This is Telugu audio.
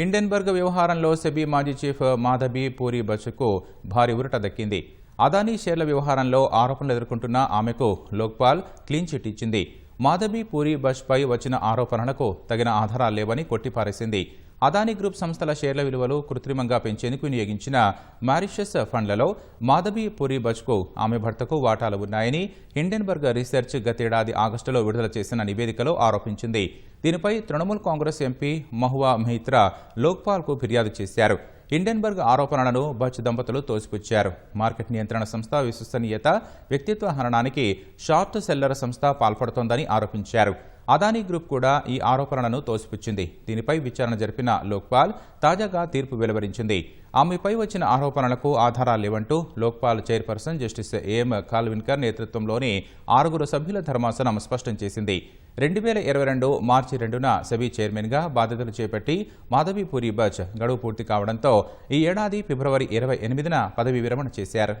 హిండెన్బర్గ్ వ్యవహారంలో సెబీ మాజీ చీఫ్ మాధబీ పూరి బచ్కు భారీ ఉరట దక్కింది. అదానీ షేర్ల వ్యవహారంలో ఆరోపణలు ఎదుర్కొంటున్న ఆమెకు లోక్పాల్ క్లీన్ చిట్ ఇచ్చింది. మాధబీ పూరి బజ్పై వచ్చిన ఆరోపణలకు తగిన ఆధారాలు లేవని కొట్టిపారేసింది. అదానీ గ్రూప్ సంస్థల షేర్ల విలువలు కృత్రిమంగా పెంచేందుకు వినియోగించిన మారిషస్ ఫండ్లలో మాధవీ పూరి బజ్కు ఆమె భర్తకు వాటాలు ఉన్నాయని హిండెన్బర్గ్ రీసెర్చ్ గతేడాది ఆగస్టులో విడుదల చేసిన నివేదికలో ఆరోపించింది. దీనిపై తృణమూల్ కాంగ్రెస్ ఎంపీ మహువా మహిత్రా లోక్పాల్కు ఫిర్యాదు చేశారు. హిండెన్బర్గ్ ఆరోపణలను బచ్ దంపతులు తోసిపుచ్చారు. మార్కెట్ నియంత్రణ సంస్థ విశ్వసనీయత వ్యక్తిత్వ హననానికి షార్ట్ సెల్లర్ సంస్థ పాల్పడుతోందని ఆరోపించారు. అదానీ గ్రూప్ కూడా ఈ ఆరోపణలను తోసిపుచ్చింది. దీనిపై విచారణ జరిపిన లోక్పాల్ తాజాగా తీర్పు వెలువరించింది. ఆమెపై వచ్చిన ఆరోపణలకు ఆధారాలు లేవంటూ Lokpal chairperson justice AM Khanwilkar నేతృత్వంలోని ఆరుగురు సభ్యుల ధర్మాసనం స్పష్టం చేసింది. రెండు వేల ఇరవై రెండు మార్చి రెండున సెబీ చైర్మన్గా బాధ్యతలు చేపట్టి మాధవీపూరి బచ్ గడువు పూర్తి కావడంతో ఈ ఏడాది ఫిబ్రవరి ఇరవై ఎనిమిదిన పదవి విరమణ చేశారు.